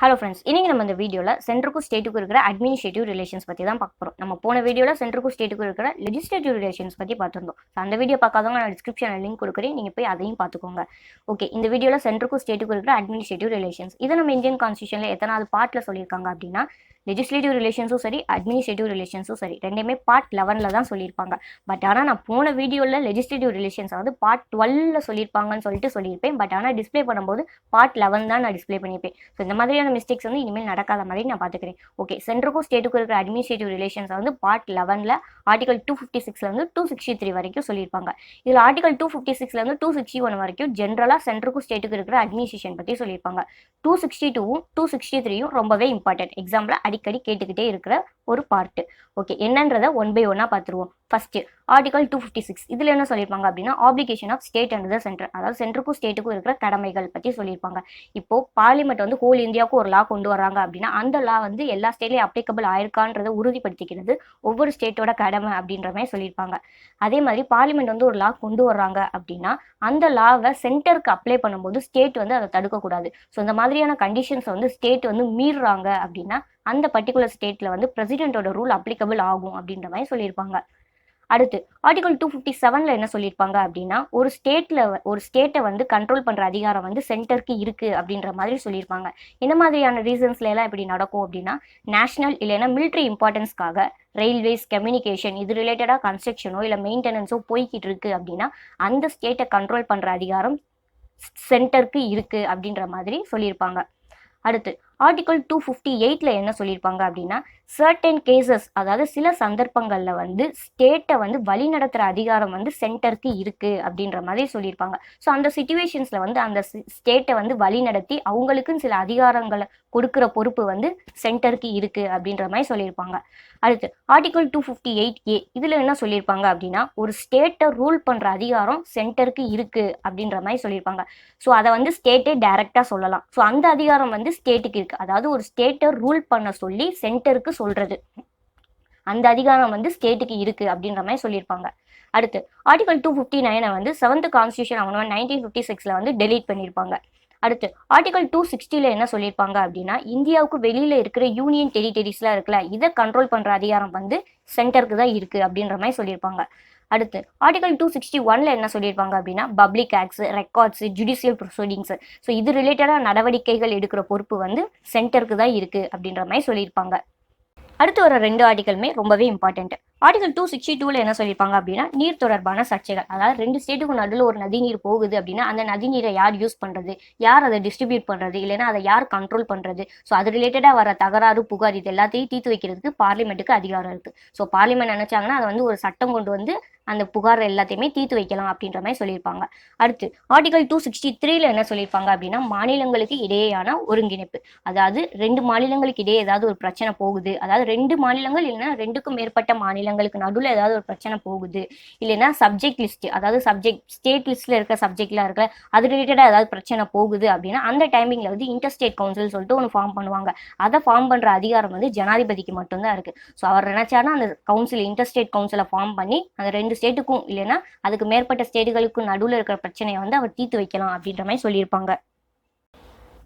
Hello friends இன்றைக்கி நம்ம இந்த வீடியோவில் சென்டருக்கும் ஸ்டேட்டுக்கும் இருக்கிற அட்மினிஸ்ட்ரேட்டிவ் ரிலேஷன்ஸ் பற்றி தான் பார்க்க போகிறோம் நம்ம போன வீடியோவில் சென்டருக்கும் ஸ்டேட்டுக்கும் இருக்கிற லெஜிஸ்லேட்டிவ் ரிலேஷன்ஸ் பற்றி பார்த்துருந்தோம். ஸோ அந்த வீடியோ பார்க்காதவங்க நான் டிஸ்கிரிப்ஷனில் லிங்க் கொடுக்குறேன். நீங்கள் போய் அதையும் பார்த்துக்கோங்க. ஓகே இந்த வீடியோவில் சென்டருக்கும் ஸ்டேட்டுக்கும் இருக்கிற அட்மினிஸ்ட்ரேட்டிவ் ரிலேஷன்ஸ் இதை நம்ம இந்தியன் கான்ஸ்டியூஷனில் எத்தனாவது பார்ட்டில் சொல்லியிருக்காங்க அப்படின்னா லெஜிஸ்லேட்டிவ் ரிலேஷன்ஸும் சரி அட்மினிஸ்ட்ரேட்டிவ் ரிலேஷன்ஸும் சரி ரெண்டுமே பார்ட் லெவனில் தான் சொல்லியிருப்பாங்க. பட் ஆனால் நான் போன வீடியோவில் லெஜிஸ்லேட்டிவ் ரிலேஷன்ஸ் வந்து பார்ட் டுவெல்ல சொல்லியிருப்பாங்கன்னு சொல்லிட்டு சொல்லியிருப்பேன். பட் ஆனால் டிஸ்ப்ளே பண்ணும்போது பார்ட் லெவன் தான் நான் டிஸ்ப்ளே பண்ணியிருப்பேன். ஸோ இந்த மாதிரியான மிஸ்டேக்ஸ் வந்து இனிமேல் நடக்காத மாதிரி நான் பார்த்துக்கிறேன். ஓகே சென்ட்ருக்கும் ஸ்டேட்டுக்கும் இருக்கிற அட்மினிஸ்ட்ரேட்டிவ் ரிலேஷன்ஸ் வந்து பார்ட் லெவனில் ஆர்டிகல் டூ ஃபிஃப்டி சிக்ஸ்லேருந்து டூ சிக்ஸ்டி த்ரீ வரைக்கும் சொல்லியிருப்பாங்க. இதில் ஆர்டிகல் டூ ஃபிஃப்டி சிக்ஸ்லேருந்து டூ சிக்ஸ்டி ஒன் வரைக்கும் ஜென்ரலாக சென்ட்ருக்கும் ஸ்டேட்டுக்கு இருக்கிற அட்மினிஸ்ட்ரேஷன் பற்றி சொல்லியிருப்பாங்க. டூ சிக்ஸ்டி டூவும் டூ சிக்ஸ்டி த்ரீயும் ரொம்பவே இம்பார்ட்டன்ட் எக்ஸாம்பிள் அடிக்கடி கேட்டுக்கிட்டே இருக்கிற ஒரு பார்ட்டு ஓகே என்னன்றதை ஒன் பை ஒன்னாக பார்த்துருவோம். First article two fifty six இதில் என்ன சொல்லியிருப்பாங்க அப்படின்னா application of state and the centre அதாவது சென்டருக்கும் ஸ்டேட்டுக்கும் இருக்கிற கடமைகள் பற்றி சொல்லியிருப்பாங்க. இப்போ பார்லிமெண்ட் வந்து ஹோல் இந்தியாவுக்கு ஒரு லா கொண்டு வராங்க அப்படின்னா அந்த லா வந்து எல்லா ஸ்டேட்லையும் அப்ளிகபிள் ஆயிருக்கான்றதை உறுதிப்படுத்திக்கிறது ஒவ்வொரு ஸ்டேட்டோட கடமை அப்படின்ற மாதிரி சொல்லியிருப்பாங்க. அதே மாதிரி பார்லிமெண்ட் வந்து ஒரு லா கொண்டு வர்றாங்க அப்படின்னா அந்த லாவை சென்டருக்கு அப்ளை பண்ணும்போது ஸ்டேட் வந்து அதை தடுக்கக்கூடாது. ஸோ இந்த மாதிரியான கண்டிஷன்ஸை வந்து ஸ்டேட் வந்து மீறுறாங்க அப்படின்னா அந்த பர்டிகுலர் ஸ்டேட்டில் வந்து பிரசிடென்ட்டோட ரூல் அப்ளிகபிள் ஆகும் அப்படின்ற மாதிரி சொல்லியிருப்பாங்க. அடுத்து ஆர்டிகல் டூ ஃபிஃப்டி செவனில் என்ன சொல்லியிருப்பாங்க அப்படின்னா ஒரு ஸ்டேட்டில் ஒரு ஸ்டேட்டை வந்து கண்ட்ரோல் பண்ணுற அதிகாரம் வந்து சென்டருக்கு இருக்குது அப்படின்ற மாதிரி சொல்லியிருப்பாங்க. இந்த மாதிரியான ரீசன்ஸ்ல எல்லாம் இப்படி நடக்கும் அப்படின்னா நேஷனல் இல்லைன்னா மிலிட்ரி இம்பார்ட்டன்ஸ்க்காக ரயில்வேஸ் கம்யூனிகேஷன் இது ரிலேட்டடாக கன்ஸ்ட்ரக்ஷனோ இல்லை மெயின்டெனன்ஸோ போய்கிட்டு இருக்கு அப்படின்னா அந்த ஸ்டேட்டை கண்ட்ரோல் பண்ணுற அதிகாரம் சென்டருக்கு இருக்குது அப்படின்ற மாதிரி சொல்லியிருப்பாங்க. அடுத்து ஆர்டிகல் டூ ஃபிஃப்டி எயிட்டில் என்ன சொல்லியிருப்பாங்க அப்படின்னா சர்டன் கேசஸ் அதாவது சில சந்தர்ப்பங்களில் வந்து ஸ்டேட்டை வந்து வழி நடத்துகிற அதிகாரம் வந்து சென்டருக்கு இருக்குது அப்படின்ற மாதிரி சொல்லியிருப்பாங்க. ஸோ அந்த சுச்சுவேஷன்ஸில் வந்து அந்த ஸ்டேட்டை வந்து வழி நடத்தி அவங்களுக்குன்னு சில அதிகாரங்களை கொடுக்குற பொறுப்பு வந்து சென்டருக்கு இருக்குது அப்படின்ற மாதிரி சொல்லியிருப்பாங்க. அடுத்து article two fifty eight A இதில் என்ன சொல்லியிருப்பாங்க அப்படின்னா ஒரு ஸ்டேட்டை ரூல் பண்ணுற அதிகாரம் சென்டருக்கு இருக்குது அப்படின்ற மாதிரி சொல்லியிருப்பாங்க. ஸோ அதை வந்து ஸ்டேட்டே டைரெக்டாக சொல்லலாம். ஸோ அந்த அதிகாரம் வந்து ஸ்டேட்டுக்கு இருக்குது அதாவது ஒரு ஸ்டேட்டை ரூல் பண்ண சொல்லி சென்டருக்கு சொல்றது. அந்த அதிகாரம் வந்து ஸ்டேட்டுக்கு இருக்கு அப்படின்ற மாதிரி சொல்லியிருப்பாங்க. அடுத்து ஆர்டிகல் டூ ஃபிஃப்டி நைனை வந்து செவன்த் கான்ஸ்டியூஷன் அவங்க நைன்டீன் ஃபிஃப்டி சிக்ஸில் வந்து டெலீட் பண்ணியிருப்பாங்க. அடுத்து ஆர்டிகல் டூ சிக்ஸ்டியில் என்ன சொல்லியிருப்பாங்க அப்படின்னா இந்தியாவுக்கு வெளியில் இருக்கிற யூனியன் டெரிட்டரிஸ்லாம் இருக்குல்ல இதை கண்ட்ரோல் பண்ணுற அதிகாரம் வந்து சென்டருக்கு தான் இருக்குது அப்படின்ற மாதிரி சொல்லியிருப்பாங்க. அடுத்து ஆர்டிகல் டூ சிக்ஸ்டி ஒன்ல என்ன சொல்லியிருப்பாங்க அப்படின்னா public acts records judicial proceedings so இது ரிலேட்டடாக நடவடிக்கைகள் எடுக்கிற பொறுப்பு வந்து சென்டருக்கு தான் இருக்குது அப்படின்ற மாதிரி சொல்லியிருப்பாங்க. அடுத்து வர ரெண்டு ஆர்டிகளுமே ரொம்பவே இம்பார்ட்டன்ட் ஆர்டிகல் டூ சிக்ஸ்டி டூவில் என்ன சொல்லியிருப்பாங்க அப்படின்னா நீர் தொடர்பான சர்ச்சைகள். அதாவது ரெண்டு ஸ்டேட்டுக்கு நடுவில் ஒரு நதிநீர் போகுது அப்படின்னா அந்த நதிநீரை யார் யூஸ் பண்ணுறது யார் அதை டிஸ்ட்ரிபியூட் பண்ணுறது இல்லைன்னா அதை யார் கண்ட்ரோல் பண்ணுறது ஸோ அது ரிலேட்டடாக வர தகராறு புகார் இது எல்லாத்தையும் தீர்த்து வைக்கிறதுக்கு பார்லிமெண்ட்டுக்கு அதிகாரம் இருக்குது ஸோ பார்லிமெண்ட் நினச்சாங்கன்னா அதை வந்து ஒரு சட்டம் கொண்டு வந்து அந்த புகார் எல்லாத்தையுமே தீர்த்து வைக்கலாம் அப்படின்ற மாதிரி சொல்லியிருப்பாங்க. அடுத்து ஆர்டிகல் டூ சிக்ஸ்டி த்ரீல என்ன சொல்லியிருப்பாங்க அப்படின்னா மாநிலங்களுக்கு இடையேயான ஒருங்கிணைப்பு. அதாவது ரெண்டு மாநிலங்களுக்கு இடையே ஏதாவது ஒரு பிரச்சனை போகுது. அதாவது ரெண்டு மாநிலங்கள் இல்லைன்னா ரெண்டுக்கும் மேற்பட்ட மாநிலங்களுக்கு நடுவில் ஏதாவது ஒரு பிரச்சனை போகுது. இல்லைன்னா சப்ஜெக்ட் லிஸ்ட் அதாவது சப்ஜெக்ட் ஸ்டேட் லிஸ்ட்ல இருக்க சப்ஜெக்ட்லாம் இருக்க அது ரிலேட்டடாக ஏதாவது பிரச்சனை போகுது அப்படின்னா அந்த டைமிங்ல வந்து இன்டர்ஸ்டேட் கவுன்சில் சொல்லிட்டு ஒன்று ஃபார்ம் பண்ணுவாங்க. அதை ஃபார்ம் பண்ற அதிகாரம் வந்து ஜனாதிபதிக்கு மட்டும்தான் இருக்கு. ஸோ அவர் நினைச்சாருன்னா அந்த கவுன்சில் இன்டர்ஸ்டேட் கவுன்சிலை ஃபார்ம் பண்ணி அந்த ரெண்டு ஸ்டேட்டுக்கும் இல்லைன்னா அதுக்கு மேற்பட்ட ஸ்டேட்டுகளுக்கும் நடுவில் இருக்கிற பிரச்சனையை வந்து அவர் தீர்த்து வைக்கலாம் அப்படின்ற மாதிரி சொல்லியிருப்பாங்க.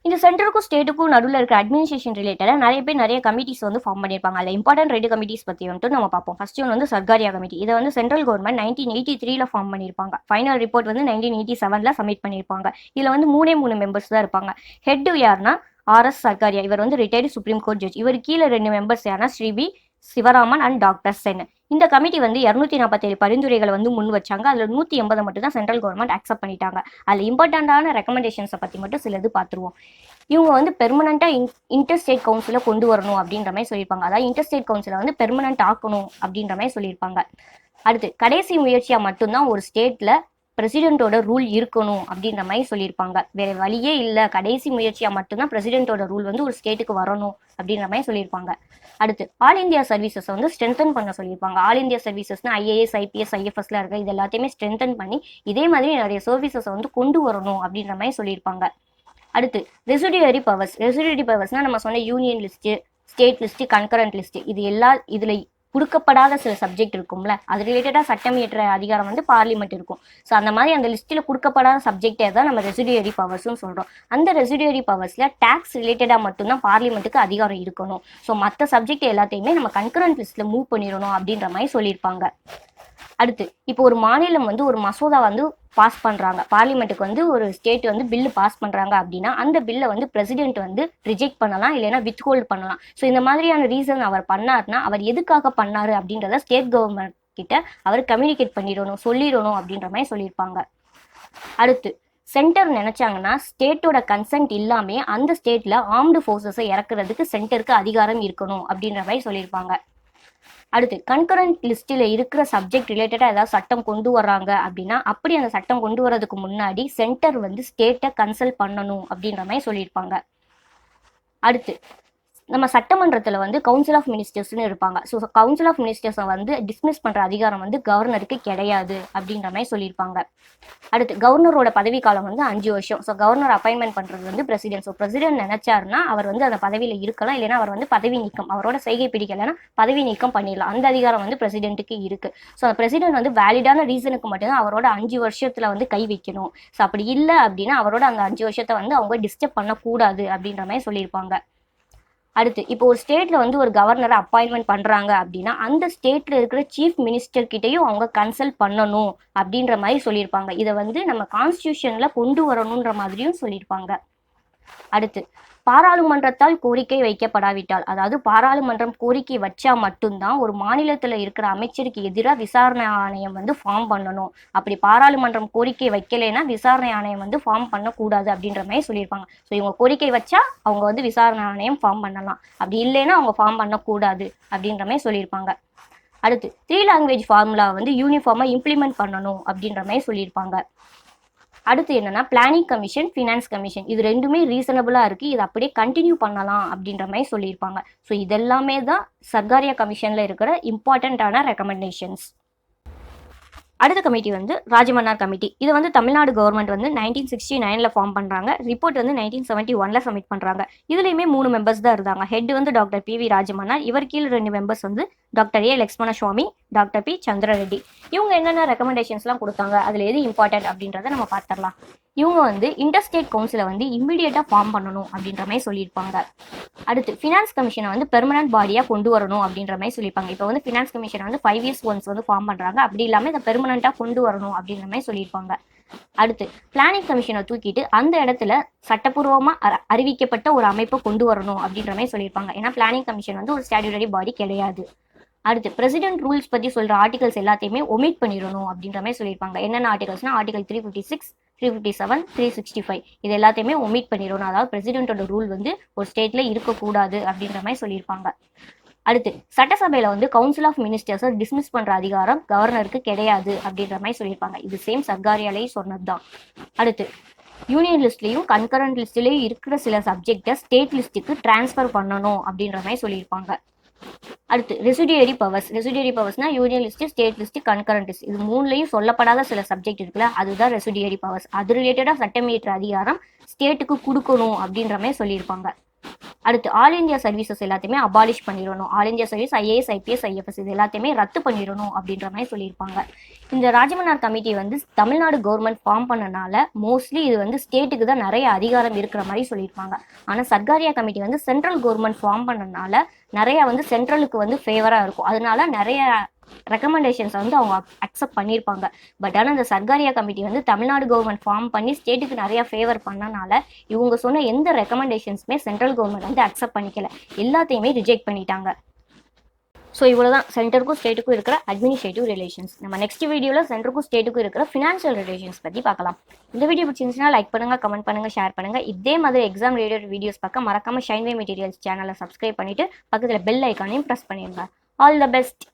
இந்த சென்டருக்கும் ஸ்டேட்டுக்கும் நடுவில் இருக்க அட்மினிஸ்ட்ரேஷன் ரிலேட்டடாக நிறைய பேர் நிறைய கமிட்டிஸ் வந்து ஃபார்ம் பண்ணியிருப்பாங்க. அதில் இம்பார்ட்டன்ட் ரெண்டு கமிட்டிஸ் பற்றி வந்துட்டு நம்ம பார்ப்போம். ஃபர்ஸ்ட் ஒன் வந்து சர்காரியா கமிட்டி இதை வந்து சென்ட்ரல் கவர்மெண்ட் நைன்டீன் எயிட்டி த்ரீல ஃபார்ம் பண்ணியிருப்பாங்க. ஃபைனல் ரிப்போர்ட் வந்து நைன்டீன் எயிட்டி செவனில் சப்மிட் பண்ணியிருப்பாங்க. இதில் வந்து மூணே மூணு மெம்பர்ஸ் தான் இருப்பாங்க. ஹெட் யாருன்னா ஆர்எஸ் சர்காரியா இவர் வந்து ரிட்டையர்டு சுப்ரீம் கோர்ட் ஜட்ஜ் இவர் கீழே ரெண்டு மெம்பர்ஸ் யாருன்னா ஸ்ரீபி சிவராமன் அண்ட் டாக்டர் சென் இந்த கமிட்டி வந்து இரநூத்தி நாற்பத்தேழு பரிந்துரைகளை வந்து முன் வச்சாங்க. அதில் நூற்றி எண்பதை மட்டும் தான் சென்ட்ரல் கவர்மெண்ட் அக்செப்ட் பண்ணிட்டாங்க. அதில் இம்பார்ட்டண்ட்டான ரெக்கமெண்டேஷன்ஸை பற்றி மட்டும் சிலது பார்த்துருவோம். இவங்க வந்து பெர்மனண்ட்டாக இன் இன்டர் ஸ்டேட் கவுன்சிலை கொண்டு வரணும் அப்படின்ற மாதிரி சொல்லியிருப்பாங்க. அதாவது இன்டர் ஸ்டேட் கவுன்சிலை வந்து பெர்மனண்ட் ஆக்கணும் அப்படின்ற மாதிரி சொல்லியிருப்பாங்க. அடுத்து கடைசி முயற்சியாக மட்டும்தான் ஒரு ஸ்டேட்டில் பிரசிடென்ட்டோட ரூல் இருக்கணும் அப்படின்ற மாதிரி சொல்லியிருப்பாங்க. வேற வழியே இல்லை. கடைசி முயற்சியாக மட்டும்தான் பிரசிடென்ட்டோட ரூல் வந்து ஒரு ஸ்டேட்டுக்கு வரணும் அப்படின்ற மாதிரி சொல்லியிருப்பாங்க. அடுத்து ஆல் இந்தியா சர்வீசஸ் வந்து ஸ்ட்ரென்தன் பண்ண சொல்லியிருப்பாங்க. ஆல் இந்தியா சர்வீசஸ்னா ஐஏஎஸ் ஐபிஎஸ் ஐஎஃப்எஸ்ல இருக்க இது எல்லாத்தையுமே ஸ்ட்ரென்தன் பண்ணி இதே மாதிரி நிறைய சர்வீசஸை வந்து கொண்டு வரணும் அப்படின்ற மாதிரி சொல்லியிருப்பாங்க. அடுத்து ரெசிடியரி பவர்ஸ் ரெசிடியரி பவர்ஸ்னால் நம்ம சொன்ன union list state list concurrent list இது எல்லா இதில் கொடுக்கப்படாத சில சப்ஜெக்ட் இருக்கும்ல. அது ரிலேட்டடாக சட்டம் இயற்ற அதிகாரம் வந்து பார்லிமெண்ட் இருக்கும். ஸோ அந்த மாதிரி அந்த லிஸ்ட்டில் கொடுக்கப்படாத சப்ஜெக்டே தான் நம்ம ரெசிடியரி பவர்ஸ்னு சொல்கிறோம் அந்த ரெசிடியரி பவர்ஸில் டேக்ஸ் ரிலேட்டடாக மட்டும்தான் பார்லிமெண்ட்டுக்கு அதிகாரம் இருக்கணும். ஸோ மற்ற சப்ஜெக்ட் எல்லாத்தையுமே நம்ம கன்கரண்ட் லிஸ்ட்டில் மூவ் பண்ணிடணும் அப்படின்ற மாதிரி சொல்லியிருப்பாங்க. அடுத்து இப்போ ஒரு மாநிலம் வந்து ஒரு மசோதா வந்து பாஸ் பண்ணுறாங்க பார்லிமெண்ட்டுக்கு வந்து ஒரு ஸ்டேட் வந்து பில்லு பாஸ் பண்ணுறாங்க அப்படின்னா அந்த பில்லை வந்து பிரசிடென்ட் வந்து ரிஜெக்ட் பண்ணலாம் இல்லைன்னா வித்ஹோல்ட் பண்ணலாம். ஸோ இந்த மாதிரியான ரீசன் அவர் பண்ணார்னா அவர் எதுக்காக பண்ணாரு அப்படின்றத ஸ்டேட் கவர்மெண்ட் கிட்ட அவர் கம்யூனிகேட் பண்ணிடணும் சொல்லிடணும் அப்படின்ற மாதிரி சொல்லியிருப்பாங்க. அடுத்து சென்டர் நினைச்சாங்கன்னா ஸ்டேட்டோட கன்சென்ட் இல்லாமே அந்த ஸ்டேட்ல ஆர்ம்டு ஃபோர்ஸஸை இறக்குறதுக்கு சென்டருக்கு அதிகாரம் இருக்கணும் அப்படின்ற மாதிரி சொல்லியிருப்பாங்க. அடுத்து கன்கரண்ட் லிஸ்டில் இருக்கிற சப்ஜெக்ட் ரிலேட்டடாக ஏதாவது சட்டம் கொண்டு வர்றாங்க அப்படின்னா அப்படி அந்த சட்டம் கொண்டு வர்றதுக்கு முன்னாடி சென்டர் வந்து ஸ்டேட்டை கன்சல்ட் பண்ணணும் அப்படின்ற மாதிரி சொல்லியிருப்பாங்க. அடுத்து நம்ம சட்டமன்றத்தில் வந்து கவுன்சில் ஆஃப் மினிஸ்டர்ஸ்னு இருப்பாங்க. ஸோ கவுன்சில் ஆஃப் மினிஸ்டர்ஸை வந்து டிஸ்மிஸ் பண்ணுற அதிகாரம் வந்து கவர்னருக்கு கிடையாது அப்படின்ற மாதிரி சொல்லியிருப்பாங்க. அடுத்து கவர்னரோட பதவி காலம் வந்து அஞ்சு வருஷம். ஸோ கவர்னர் அப்பாயின்மெண்ட் பண்ணுறது வந்து பிரசிடென்ட் ஸோ பிரசிடென்ட் நினைச்சாருன்னா அவர் வந்து அந்த பதவியில் இருக்கலாம். இல்லைன்னா அவர் வந்து பதவி நீக்கம் அவரோட செய்கை பிடிக்கலைன்னா பதவி நீக்கம் பண்ணிடலாம். அந்த அதிகாரம் வந்து பிரசிடென்ட்டுக்கு இருக்கு. ஸோ அந்த பிரசிடென்ட் வந்து வேலிடான ரீசனுக்கு மட்டும்தான் அவரோட அஞ்சு வருஷத்தில் வந்து கை வைக்கணும். ஸோ அப்படி இல்லை அப்படின்னா அவரோட அந்த அஞ்சு வருஷத்தை வந்து அவங்க டிஸ்டர்ப் பண்ணக்கூடாது அப்படின்ற மாதிரி சொல்லியிருப்பாங்க. அடுத்து இப்போ ஒரு ஸ்டேட்ல வந்து ஒரு கவர்னரை அப்பாயின்மெண்ட் பண்றாங்க அப்படின்னா அந்த ஸ்டேட்ல இருக்கிற சீஃப் மினிஸ்டர் கிட்டையும் அவங்க கன்சல்ட் பண்ணணும் அப்படின்ற மாதிரி சொல்லியிருப்பாங்க. இதை வந்து நம்ம கான்ஸ்டியூஷன்ல கொண்டு வரணுன்ற மாதிரியும் சொல்லியிருப்பாங்க. அடுத்து பாராளுமன்றத்தால் கோரிக்கை வைக்கப்படாவிட்டால் அதாவது பாராளுமன்றம் கோரிக்கை வச்சா மட்டும்தான் ஒரு மாநிலத்தில் இருக்கிற அமைச்சருக்கு எதிராக விசாரணை ஆணையம் வந்து ஃபார்ம் பண்ணணும். அப்படி பாராளுமன்றம் கோரிக்கை வைக்கலைன்னா விசாரணை ஆணையம் வந்து ஃபார்ம் பண்ணக்கூடாது அப்படின்ற மாதிரி சொல்லியிருப்பாங்க. ஸோ இவங்க கோரிக்கை வச்சா அவங்க வந்து விசாரணை ஆணையம் ஃபார்ம் பண்ணலாம். அப்படி இல்லைன்னா அவங்க ஃபார்ம் பண்ணக்கூடாது அப்படின்ற மாதிரி சொல்லியிருப்பாங்க. அடுத்து த்ரீ லாங்குவேஜ் ஃபார்முலா வந்து யூனிஃபார்மாக இம்ப்ளிமெண்ட் பண்ணணும் அப்படின்ற மாதிரி சொல்லியிருப்பாங்க. அடுத்து என்னன்னா பிளானிங் கமிஷன் ஃபினான்ஸ் கமிஷன் இது ரெண்டுமே ரீசனபிளாக இருக்குது இது அப்படியே கண்டினியூ பண்ணலாம் அப்படின்ற மாதிரி சொல்லியிருப்பாங்க. ஸோ இதெல்லாமே தான் சர்க்காரியா கமிஷனில் இருக்கிற இம்பார்ட்டண்ட்டான ரெக்கமெண்டேஷன்ஸ் அடுத்த கமிட்டி வந்து ராஜமன்னார் கமிட்டி இது வந்து தமிழ்நாடு கவர்மெண்ட் வந்து நைன்டீன் சிக்ஸ்டி நைனில் ஃபார்ம் பண்ணுறாங்க ரிப்போர்ட் வந்து நைன்டீன் செவன்ட்டி ஒனில் சப்மிட் பண்ணுறாங்க இதுலேயுமே மூணு மெம்பர்ஸ் தான் இருந்தாங்க. ஹெட் வந்து டாக்டர் பி வி ராஜமன்னார். இவர் கீழ் ரெண்டு மெம்பர்ஸ் வந்து doctor A Lakshmana Swami doctor P. Chandra Reddy. இவங்க என்னென்ன ரெக்கமெண்டேஷன்ஸ்லாம் கொடுத்தாங்க அதில் எது இம்பார்ட்டன்ட் அப்படின்றத நம்ம பார்த்துடலாம். இவங்க வந்து இன்டர்ஸ்டேட் கவுன்சிலை வந்து இம்மிடியேட்டாக ஃபார்ம் பண்ணணும் அப்படின்ற மாதிரி சொல்லியிருப்பாங்க. அடுத்து ஃபினான்ஸ் கமிஷனை வந்து பெர்மனன்ட் பாடியாக கொண்டு வரணும் அப்படின்ற மாதிரி சொல்லியிருப்பாங்க. இப்போ வந்து ஃபினான்ஸ் கமிஷன் வந்து ஃபைவ் இயர்ஸ் ஒன்ஸ் வந்து ஃபார்ம் பண்ணுறாங்க அப்படி இல்லாமல் இதை பெர்மனண்ட்டாக கொண்டு வரணும் அப்படின்ற மாதிரி சொல்லியிருப்பாங்க. அடுத்து பிளானிங் கமிஷனை தூக்கிட்டு அந்த இடத்துல சட்டப்பூர்வமாக அறிவிக்கப்பட்ட ஒரு அமைப்பை கொண்டு வரணும் அப்படின்ற மாதிரி சொல்லியிருப்பாங்க. ஏன்னா பிளானிங் கமிஷன் வந்து ஒரு ஸ்டாட்யூட்டரி பாடி கிடையாது. அடுத்து பிரசிடென்ட் ரூல்ஸ் பற்றி சொல்கிற ஆர்டிகல்ஸ் எல்லாத்தையுமே ஒமிட் பண்ணிடணும் அப்படின்ற மாதிரி சொல்லியிருப்பாங்க. என்னென்ன ஆர்டிகல்ஸ்னா article three fifty six three fifty seven three sixty five இது எல்லாத்தையுமே ஒமிட் பண்ணிடணும். அதாவது பிரசிடென்ட்டோட ரூல் வந்து ஒரு ஸ்டேட்டில் இருக்கக்கூடாது அப்படின்ற மாதிரி சொல்லியிருப்பாங்க. அடுத்து சட்டசபையில் வந்து கவுன்சில் ஆஃப் மினிஸ்டர்ஸை டிஸ்மிஸ் பண்ணுற அதிகாரம் கவர்னருக்கு கிடையாது அப்படின்ற மாதிரி சொல்லியிருப்பாங்க. இது சேம் சர்க்காரியாலேயும் சொன்னது தான் அடுத்து யூனியன் லிஸ்ட்லேயும் கன்கரண்ட் லிஸ்ட்லேயும் இருக்கிற சில சப்ஜெக்டை ஸ்டேட் லிஸ்ட்டுக்கு ட்ரான்ஸ்ஃபர் பண்ணணும் அப்படின்ற மாதிரி சொல்லியிருப்பாங்க. அடுத்து residuary powers residuary பவர்ஸ்னா union list state list concurrent list இது மூணுலையும் சொல்லப்படாத சில சப்ஜெக்ட் இருக்குல்ல அதுதான் ரெசிடியரி பவர்ஸ் அது ரிலேட்டடாக சட்டமியற்ற அதிகாரம் ஸ்டேட்டுக்கு கொடுக்கணும் அப்படின்ற மாதிரி சொல்லியிருப்பாங்க. அடுத்து ஆல் இந்தியா சர்வீசஸ் எல்லாத்தையுமே அபாலிஷ் பண்ணிடணும். All India service IAS IPS IFS இது எல்லாத்தையுமே ரத்து பண்ணிடணும் அப்படின்ற மாதிரி சொல்லியிருப்பாங்க. இந்த ராஜமன்னார் கமிட்டி வந்து தமிழ்நாடு கவர்மெண்ட் ஃபார்ம் பண்ணனால மோஸ்ட்லி இது வந்து ஸ்டேட்டுக்கு தான் நிறைய அதிகாரம் இருக்கிற மாதிரி சொல்லியிருப்பாங்க. ஆனால் சர்க்காரியா கமிட்டி வந்து சென்ட்ரல் கவர்மெண்ட் ஃபார்ம் பண்ணனால நிறைய வந்து சென்ட்ரலுக்கு வந்து ஃபேவராக இருக்கும். அதனால நிறைய ரெக்கமெண்டேஷன்ஸ் வந்து அவங்க அக்செப்ட் பண்ணியிருப்பாங்க. பட் ஆனால் இந்த சர்க்காரியா கமிட்டி வந்து தமிழ்நாடு கவர்மெண்ட் ஃபார்ம் பண்ணி ஸ்டேட்டுக்கு நிறையா ஃபேவர் பண்ணனால இவங்க சொன்ன எந்த ரெக்கமெண்டேஷன்ஸுமே சென்ட்ரல் கவர்மெண்ட் வந்து அக்செப்ட் பண்ணிக்கல. எல்லாத்தையுமே ரிஜெக்ட் பண்ணிட்டாங்க. ஸோ இவ்வளோ தான் சென்டருக்கும் ஸ்டேட்டுக்கும் இருக்கிற அட்மினிஸ்ட்ரேட்டிவ் ரிலேஷன்ஸ் நம்ம நெக்ஸ்ட் வீடியோவில் சென்டருக்கும் ஸ்டேட்டுக்கும் இருக்கிற ஃபினான்ஷியல் ரிலேஷன்ஸ் பற்றி பார்க்கலாம். இந்த வீடியோ பிடிச்சிருந்துச்சுன்னா லைக் பண்ணுங்கள் கமெண்ட் பண்ணுங்கள் ஷேர் பண்ணுங்கள் இதே மாதிரி எக்ஸாம் ரிலேட்டட் வீடியோஸ் பார்க்க மறக்காமல் ஷைன்வே மெட்டீரியல்ஸ் சேனலை சப்ஸ்கிரைப் பண்ணிவிட்டு பக்கத்தில் பெல் ஐக்கானையும் ப்ரெஸ் பண்ணிடுங்க ஆல் த பெஸ்ட்